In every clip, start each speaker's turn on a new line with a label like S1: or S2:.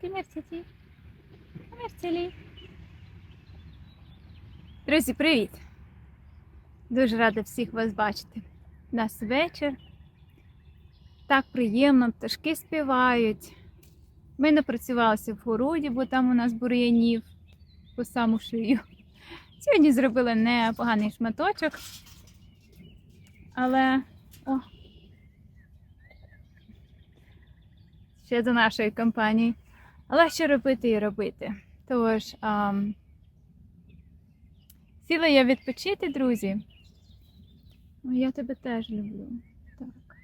S1: Комерції. Комерції. Друзі, привіт! Дуже рада всіх вас бачити. У нас вечір. Так приємно, пташки співають. Ми напрацювалися в городі, бо там у нас бур'янів по саму шию. Сьогодні зробили непоганий шматочок. Але о, ще до нашої компанії. Але що робити і робити? Тож, ам, сіла я відпочити, друзі. О, я тебе теж люблю. Так.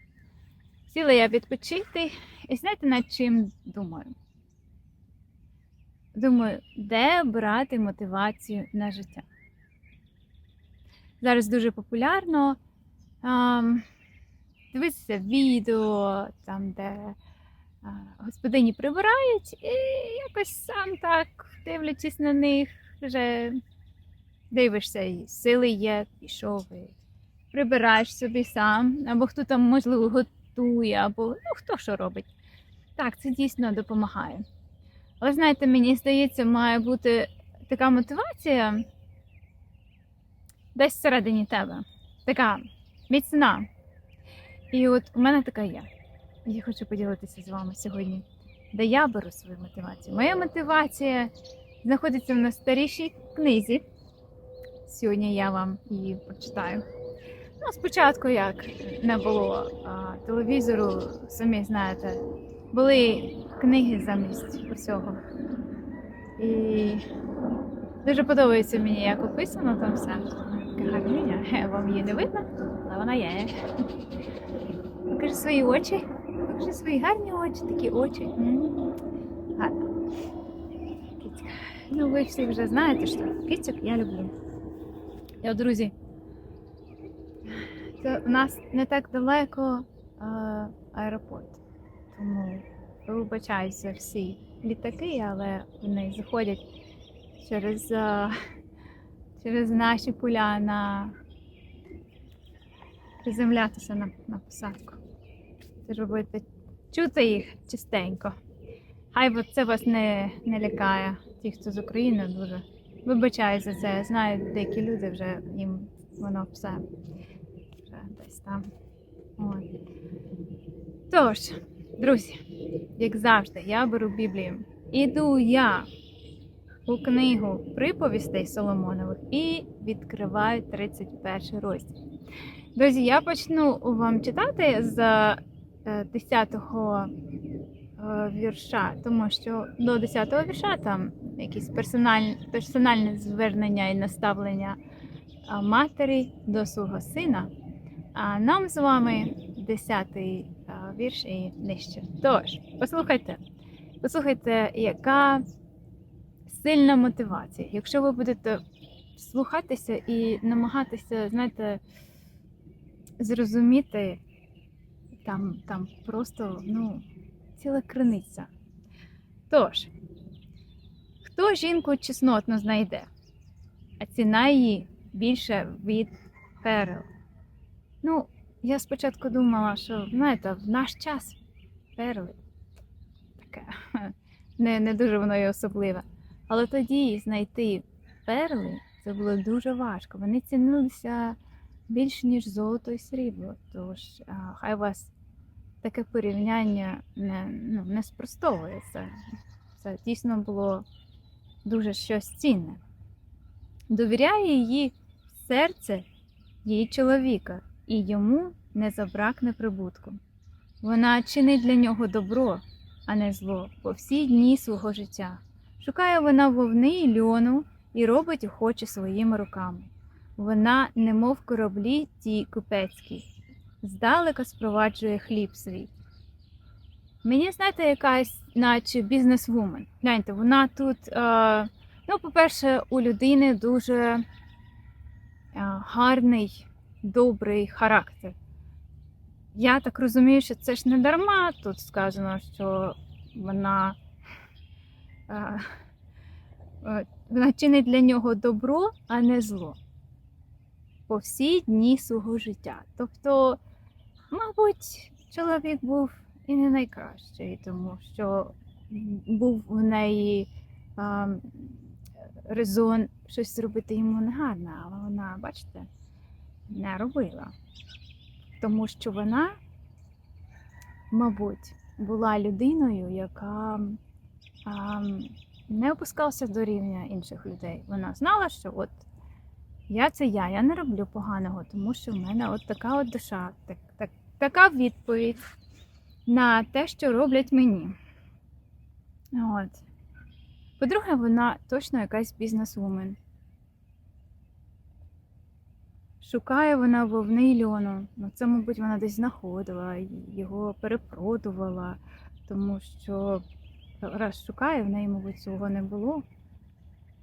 S1: Сіла я відпочити і знаєте, над чим думаю? Думаю, де брати мотивацію на життя? Зараз дуже популярно ам, дивитися відео, там, де а, господині прибирають, і якось сам так, дивлячись на них, вже дивишся, і сили є, пішов, і прибираєш собі сам, або хто там, можливо, готує, або ну, хто що робить. Так, це дійсно допомагає. Але знаєте, мені здається, має бути така мотивація десь всередині тебе, така міцна. І от у мене така є. Я хочу поділитися з вами сьогодні, де я беру свою мотивацію. Моя мотивація знаходиться в найстарішій книзі. Сьогодні я вам її прочитаю. Ну, спочатку, як не було а, телевізору, самі знаєте, були книги замість усього. І дуже подобається мені, як описано там все. Е, Вам її не видно, але вона є. Покажи свої очі. Покажи свої гарні очі, такі очі. Гарно. Ну, ви всі вже знаєте, що кицьок я люблю. От, друзі, то у нас не так далеко а, аеропорт. Тому вибачаюся всі літаки, але вони заходять через, а, через наші поля на приземлятися на, на посадку. Це робити чути їх частенько. Хай це вас не, не лякає. Ті, хто з України, дуже вибачаю за це. Знаю, деякі люди вже їм воно все вже десь там. От. Тож, друзі, як завжди, я беру Біблію. Іду я у книгу приповістей Соломонових і відкриваю 31 розділ. Друзі, я почну вам читати з 10-го вірша, тому що до 10-го вірша там якісь персональні, персональне звернення і наставлення матері до свого сина. А нам з вами 10-й вірш і нижче. Тож, послухайте, послухайте, яка сильна мотивація. Якщо ви будете слухатися і намагатися, знаєте, зрозуміти, там, там просто ну, ціла криниця. Тож, хто жінку чеснотно знайде, а ціна її більше від перел. Ну, я спочатку думала, що, знаєте, в наш час перли таке не, не дуже воно і особливе. Але тоді знайти перли це було дуже важко. Вони цінилися більш ніж золото і срібло. Тож а, хай вас таке порівняння не, ну, не спростовує. Це, дійсно було дуже щось цінне. Довіряє її серце її чоловіка, і йому не забракне прибутку. Вона чинить для нього добро, а не зло, по всі дні свого життя. Шукає вона вовни й льону і робить охоче своїми руками. Вона, немов кораблі ті купецькі, здалека спроваджує хліб свій. Мені, знаєте, якась, наче бізнес-вумен. Гляньте, вона тут, е, ну, по-перше, у людини дуже е, гарний, добрий характер. Я так розумію, що це ж не дарма тут сказано, що вона, е, е, вона чинить для нього добро, а не зло по всі дні свого життя. Тобто, мабуть, чоловік був і не найкращий, тому що був у неї а, резон щось зробити йому негарне, але вона, бачите, не робила. Тому що вона, мабуть, була людиною, яка а, не опускалася до рівня інших людей. Вона знала, що от я це я, я не роблю поганого, тому що в мене от така от душа, так, так, така відповідь на те, що роблять мені. От. По-друге, вона точно якась бізнесвумен. Шукає вона вовни й льону. Ну, це, мабуть, вона десь знаходила, його перепродувала, тому що раз шукає, в неї, мабуть, цього не було.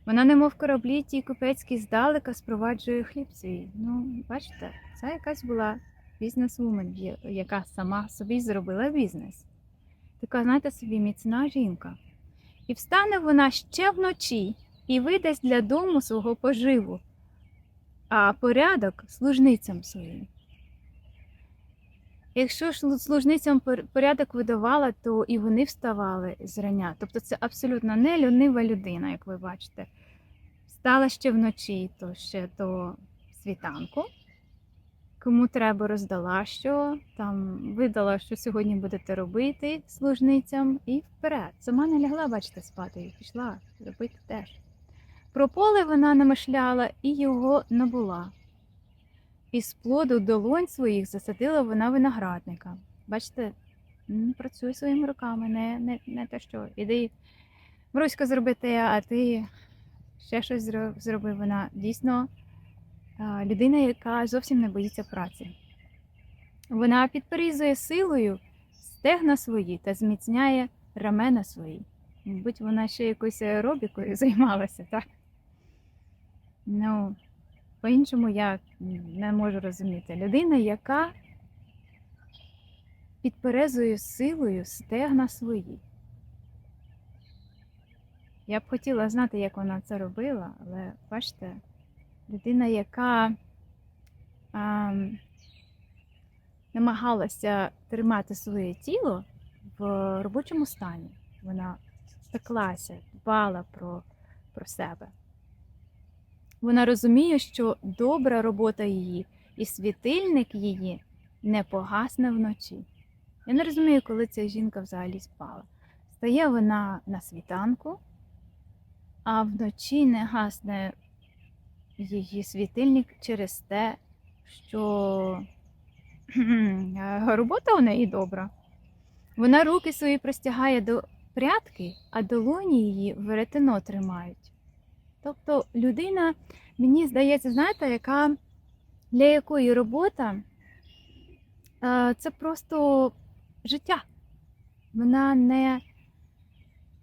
S1: Вона, немов кораблі, ті купецькі здалека спроваджує хліб свій. Ну, бачите, це якась була бізнес-вумен, яка сама собі зробила бізнес. Така, знаєте, собі міцна жінка. І встане вона ще вночі і видасть для дому свого поживу, а порядок служницям своїм. Якщо ж служницям порядок видавала, то і вони вставали зрання. Тобто це абсолютно не лінива людина, як ви бачите. Встала ще вночі, то ще до світанку. Кому треба, роздала що, там видала, що сьогодні будете робити служницям, і вперед. Сама не лягла, бачите, спати, і пішла робити теж. Про поле вона намишляла і його набула. Із плоду долонь своїх засадила вона виноградника. Бачите, працює своїми руками, не, не, не те, що іди, Маруська, зроби те, а ти ще щось зро- зроби. Вона дійсно людина, яка зовсім не боїться праці. Вона підперізує силою стегна свої та зміцняє рамена свої. Мабуть, вона ще якоюсь аеробікою займалася, так? Ну, по-іншому я не можу розуміти. Людина, яка підперезує силою стегна свої. Я б хотіла знати, як вона це робила, але бачите, людина, яка а, намагалася тримати своє тіло в робочому стані. Вона пеклася, дбала про, про себе. Вона розуміє, що добра робота її і світильник її не погасне вночі. Я не розумію, коли ця жінка взагалі спала. Стає вона на світанку, а вночі не гасне її світильник через те, що е, робота у неї добра. Вона руки свої простягає до прядки, а долоні її веретено тримають. Тобто людина, мені здається, знаєте, яка для якої робота е, це просто життя. Вона не.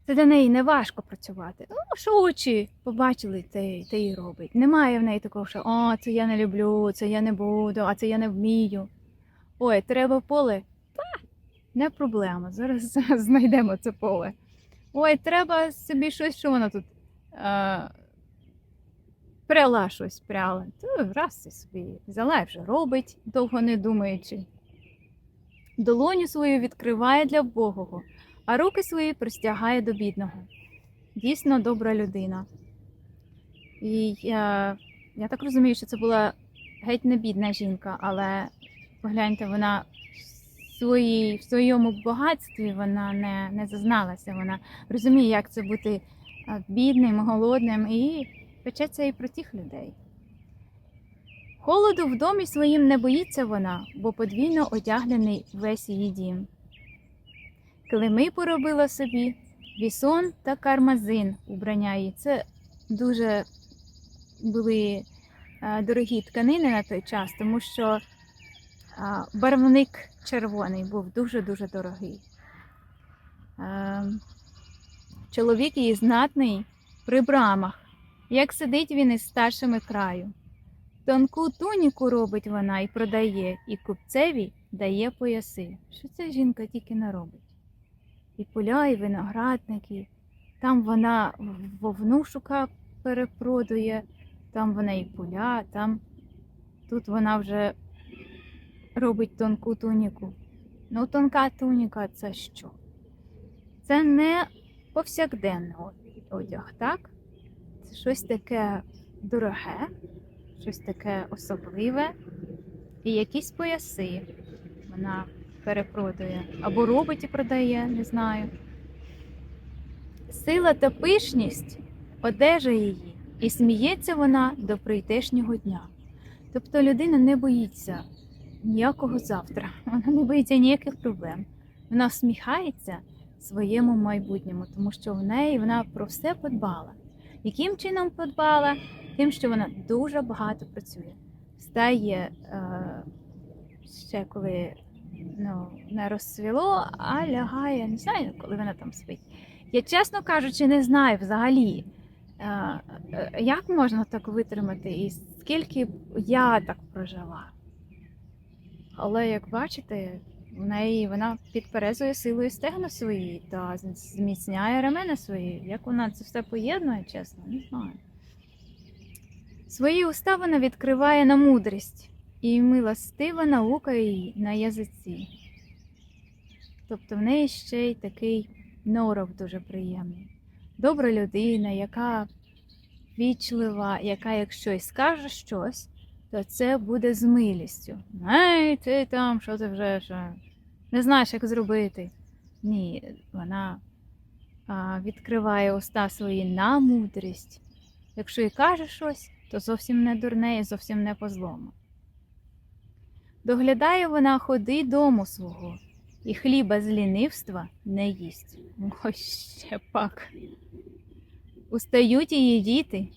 S1: Це для неї не важко працювати. Ну, що очі побачили, те, те і робить. Немає в неї такого, що о, це я не люблю, це я не буду, а це я не вмію. Ой, треба поле. Та, не проблема. Зараз знайдемо це поле. Ой, треба собі щось, що вона тут. Пряла щось пряла. То раз і собі взяла і вже робить, довго не думаючи. Долоню свою відкриває для Богого, а руки свої простягає до бідного. Дійсно добра людина. І я, я так розумію, що це була геть не бідна жінка, але погляньте, вона в, своїй, в своєму багатстві вона не, не зазналася. Вона розуміє, як це бути бідним, голодним, і печеться і про тих людей. Холоду в домі своїм не боїться вона, бо подвійно одягнений весь її дім. Килими поробила собі, вісон та кармазин убрання її. Це дуже були е, дорогі тканини на той час, тому що а, барвник червоний був дуже-дуже дорогий. Е, Чоловік її знатний при брамах, як сидить він із старшими краю. Тонку туніку робить вона і продає, і купцеві дає пояси. Що ця жінка тільки не робить? І поля, і виноградники. Там вона вовнушука перепродує, там вона і поля, там тут вона вже робить тонку туніку. Ну, тонка туніка це що? Це не повсякденний одяг, так? Це щось таке дороге, щось таке особливе. І якісь пояси вона перепродає. Або робить і продає, не знаю. Сила та пишність одежа її, і сміється вона до прийдешнього дня. Тобто людина не боїться ніякого завтра, вона не боїться ніяких проблем. Вона всміхається своєму майбутньому, тому що в неї вона про все подбала. Яким чином подбала? Тим, що вона дуже багато працює. Встає е, ще коли ну, не розсвіло, а лягає, не знаю, коли вона там спить. Я, чесно кажучи, не знаю взагалі, е, е, як можна так витримати і скільки я так прожила. Але як бачите, в неї вона підперезує силою стегна свої та зміцняє ремена свої. Як вона це все поєднує, чесно, не знаю. Свої уста вона відкриває на мудрість, і милостива наука її на язиці. Тобто в неї ще й такий норов дуже приємний. Добра людина, яка вічлива, яка, якщо й скаже щось, то це буде з милістю. Ей, ти там, що ти вже що? Не знаєш, як зробити. Ні, вона а, відкриває уста свої на мудрість. Якщо і каже щось, то зовсім не дурне і зовсім не по злому. Доглядає вона ходи дому свого, і хліба з лінивства не їсть. Ось ще пак. Устають її діти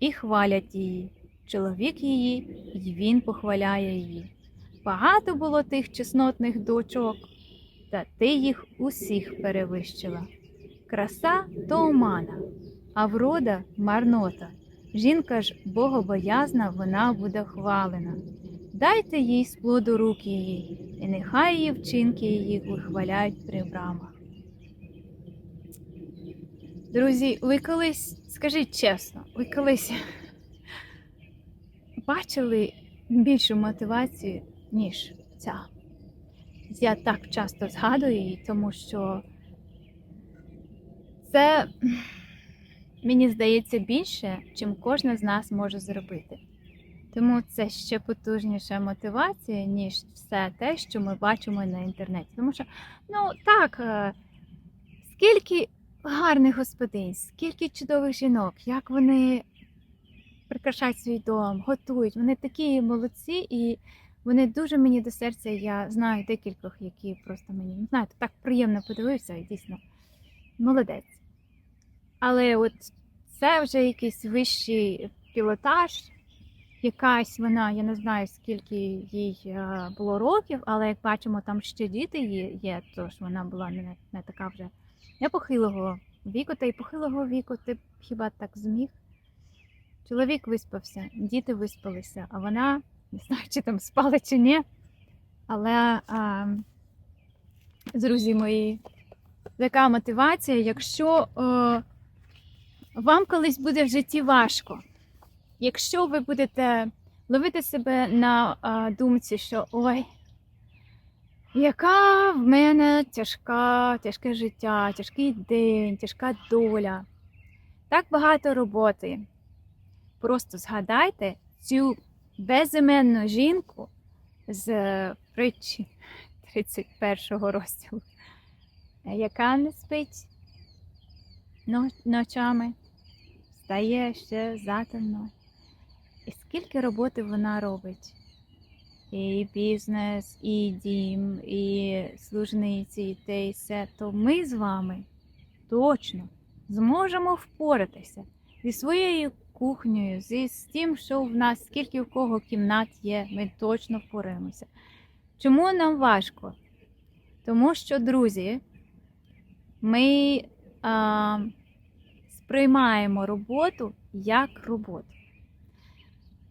S1: і хвалять її. Чоловік її, і він похваляє її. Багато було тих чеснотних дочок, та ти їх усіх перевищила. Краса то омана, а врода марнота. Жінка ж богобоязна, вона буде хвалена. Дайте їй з плоду рук її, і нехай її вчинки її вихваляють при брамах. Друзі, ви колись, скажіть чесно, ви колись бачили більшу мотивацію, ніж ця? Я так часто згадую її, тому що це, мені здається, більше, чим кожна з нас може зробити. Тому це ще потужніша мотивація, ніж все те, що ми бачимо на інтернеті. Тому що, ну так, е, скільки гарних господинь, скільки чудових жінок, як вони прикрашають свій дом, готують. Вони такі молодці, і вони дуже мені до серця. Я знаю декількох, які просто мені не знаю, так приємно подивився і дійсно молодець. Але от це вже якийсь вищий пілотаж якась вона, я не знаю скільки їй е, було років, але як бачимо, там ще діти є, тож вона була не, не така вже не похилого віку, та й похилого віку ти хіба так зміг. Чоловік виспався, діти виспалися, а вона не знаю, чи там спала чи ні. Але, а, друзі мої, така мотивація, якщо е, вам колись буде в житті важко. Якщо ви будете ловити себе на а, думці, що ой, яка в мене тяжка, тяжке життя, тяжкий день, тяжка доля, так багато роботи. Просто згадайте цю безіменну жінку з притчі 31 розділу, яка не спить ночами, встає ще затемно. І скільки роботи вона робить? І бізнес, і дім, і служниці, і те, і все, то ми з вами точно зможемо впоратися зі своєю кухнею, зі з тим, що в нас, скільки в кого кімнат є, ми точно впораємося. Чому нам важко? Тому що, друзі, ми а, сприймаємо роботу як роботу.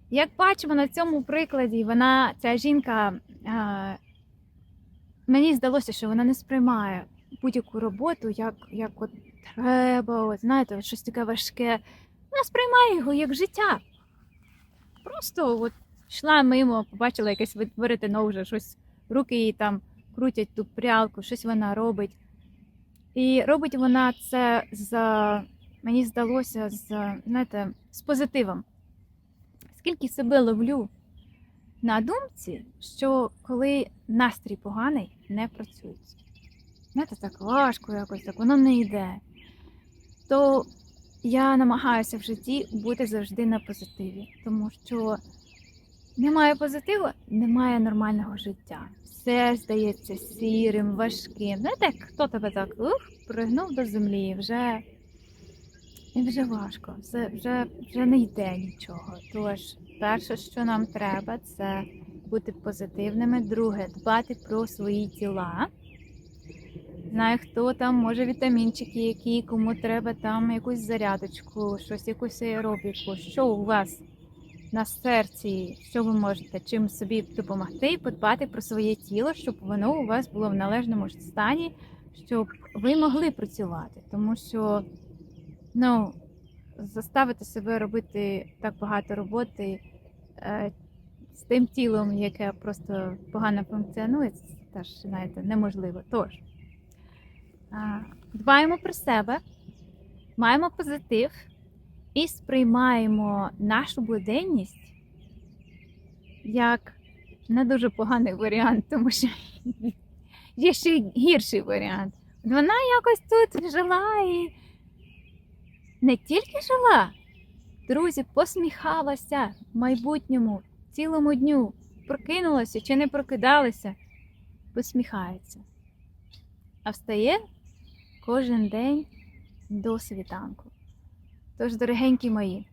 S1: Як бачимо на цьому прикладі, вона, ця жінка, а, мені здалося, що вона не сприймає будь-яку роботу як, як от треба, от, знаєте, щось таке важке. Вона сприймає його як життя. Просто от йшла мимо, побачила якесь веретено вже, щось, руки їй там крутять ту прялку, щось вона робить. І робить вона це з, мені здалося, з, знаєте, з позитивом. Скільки себе ловлю на думці, що коли настрій поганий, не працюють. Знаєте, так важко якось, так воно не йде. То я намагаюся в житті бути завжди на позитиві, тому що немає позитиву, немає нормального життя. Все здається сірим, важким. Знаєте, як хто тебе так ух, пригнув до землі, вже, і вже важко, вже, вже, вже не йде нічого. Тож, перше, що нам треба, це бути позитивними. Друге, дбати про свої тіла. Знаю, хто там, може вітамінчики, які кому треба там якусь зарядочку, щось, якусь аеробіку. Що у вас на серці, що ви можете чим собі допомогти і подбати про своє тіло, щоб воно у вас було в належному стані, щоб ви могли працювати. Тому що ну, заставити себе робити так багато роботи е, з тим тілом, яке просто погано функціонує, це теж знаєте, неможливо. Тож. Дбаємо про себе, маємо позитив і сприймаємо нашу буденність як не дуже поганий варіант, тому що є ще гірший варіант. Вона якось тут жила і не тільки жила, друзі, посміхалася в майбутньому цілому дню, прокинулася чи не прокидалася, посміхається. А встає кожен день до світанку. Тож, дорогенькі мої,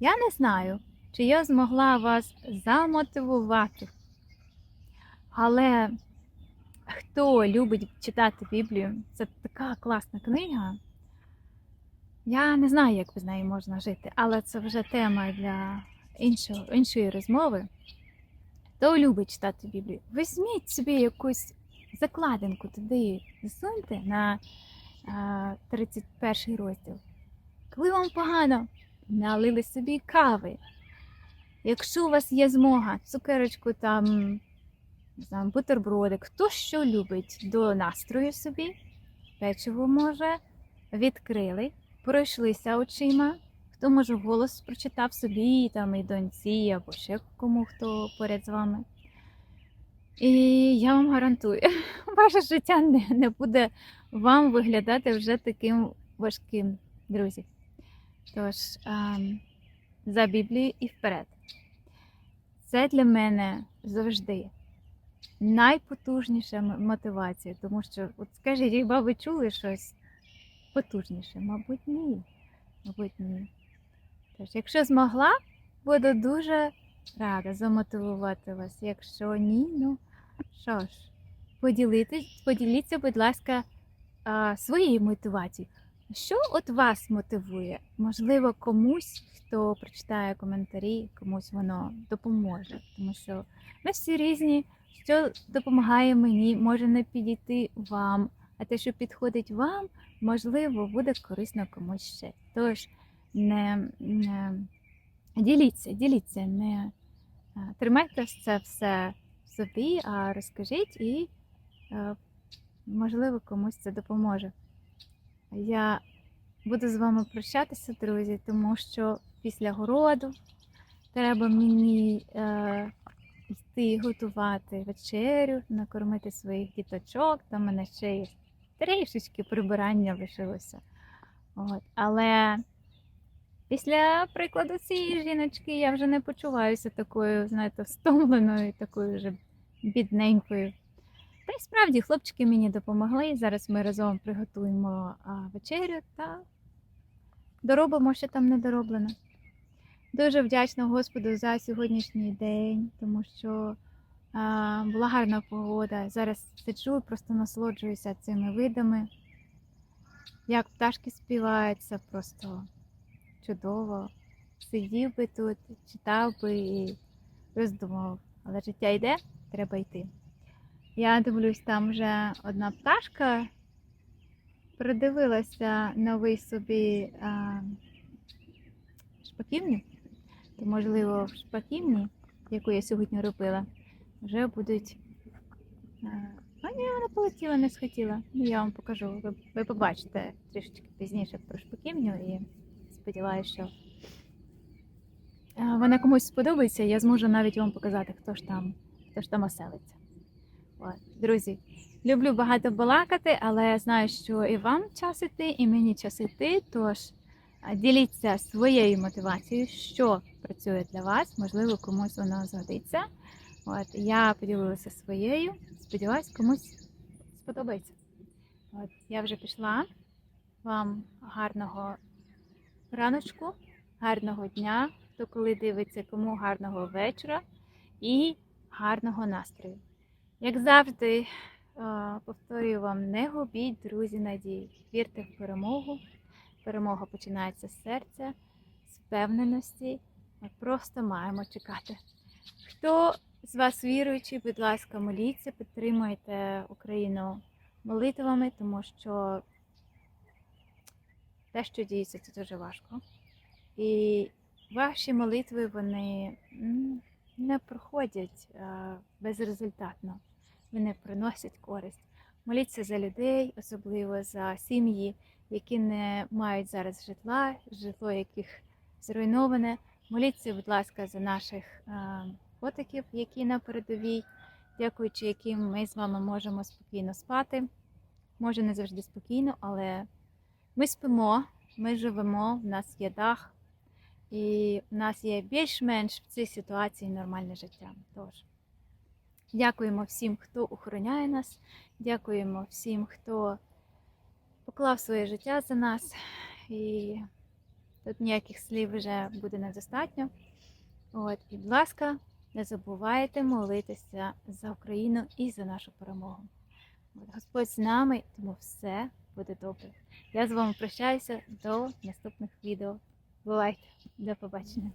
S1: я не знаю, чи я змогла вас замотивувати. Але хто любить читати Біблію, це така класна книга. Я не знаю, як без неї можна жити, але це вже тема для іншого, іншої розмови. Хто любить читати Біблію, візьміть собі якусь закладинку туди засуньте на 31 розділ. Коли вам погано, налили собі кави. Якщо у вас є змога, цукерочку там, не знаю, бутербродик, хто що любить до настрою собі, печиво може, відкрили, пройшлися очима, хто може голос прочитав собі, там і доньці, або ще кому хто поряд з вами. І я вам гарантую, ваше життя не, не буде вам виглядати вже таким важким, друзі. Тож, ем, за Біблією і вперед. Це для мене завжди найпотужніша мотивація, тому що, от скажіть, хіба ви чули щось потужніше? Мабуть, ні. Мабуть, ні. Тож, якщо змогла, буду дуже рада замотивувати вас. Якщо ні, ну що ж, поділитись, поділіться, будь ласка, своєю мотивацією. Що от вас мотивує? Можливо, комусь, хто прочитає коментарі, комусь воно допоможе. Тому що ми всі різні, що допомагає мені, може не підійти вам, а те, що підходить вам, можливо, буде корисно комусь ще. Тож не, не діліться, діліться, не тримайте це все собі, а розкажіть і, е, можливо, комусь це допоможе. Я буду з вами прощатися, друзі, тому що після городу треба мені е, йти готувати вечерю, накормити своїх діточок. Там мене ще є трішечки прибирання лишилося. От. Але після прикладу цієї жіночки я вже не почуваюся такою, знаєте, стомленою, такою вже бідненькою. Та й справді хлопчики мені допомогли. Зараз ми разом приготуємо вечерю та доробимо, що там не дороблено. Дуже вдячна Господу за сьогоднішній день, тому що а, була гарна погода. Зараз сиджу просто насолоджуюся цими видами. Як пташки співають, це просто чудово. Сидів би тут, читав би і роздумав. Але життя йде, треба йти. Я дивлюсь, там вже одна пташка придивилася новий собі а, шпаківню. То, можливо, в шпаківні, яку я сьогодні робила, вже будуть а, ні, вона полетіла, не схотіла. Ну, я вам покажу. Ви, ви побачите трішечки пізніше про шпаківню і сподіваюся, що вона комусь сподобається. Я зможу навіть вам показати, хто ж там, хто ж там оселиться. От. Друзі, люблю багато балакати, але я знаю, що і вам час іти, і мені час іти. Тож діліться своєю мотивацією, що працює для вас, можливо, комусь воно згодиться. От я поділилася своєю. Сподіваюсь, комусь сподобається. От я вже пішла. Вам гарного раночку, гарного дня, хто коли дивиться, кому гарного вечора і гарного настрою. Як завжди, е, повторюю вам, не губіть, друзі, надії. Вірте в перемогу. Перемога починається з серця, з впевненості. Ми просто маємо чекати. Хто з вас віруючий, будь ласка, моліться, підтримуйте Україну молитвами, тому що те, що діється, це дуже важко. І ваші молитви вони не проходять е, безрезультатно, вони приносять користь. Моліться за людей, особливо за сім'ї, які не мають зараз житла, житло яких зруйноване. Моліться, будь ласка, за наших е, котиків, які на передовій, дякуючи яким ми з вами можемо спокійно спати. Може, не завжди спокійно, але ми спимо, ми живемо, в нас є дах, і в нас є більш-менш в цій ситуації нормальне життя. Тож, дякуємо всім, хто охороняє нас, дякуємо всім, хто поклав своє життя за нас. І тут ніяких слів вже буде недостатньо. От, і, будь ласка, не забувайте молитися за Україну і за нашу перемогу. Господь з нами, тому все буде добре. Я з вами прощаюся до наступних відео. Бувайте, до побачення.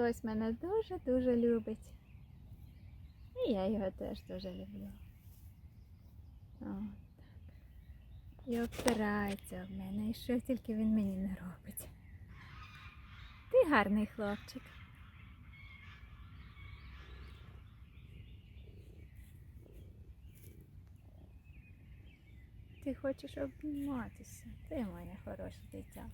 S1: Хтось мене дуже-дуже любить. І я його теж дуже люблю. О, так. І обтирається в мене, і що тільки він мені не робить. Ти гарний хлопчик. Ти хочеш обніматися. Ти моє хороше дитя.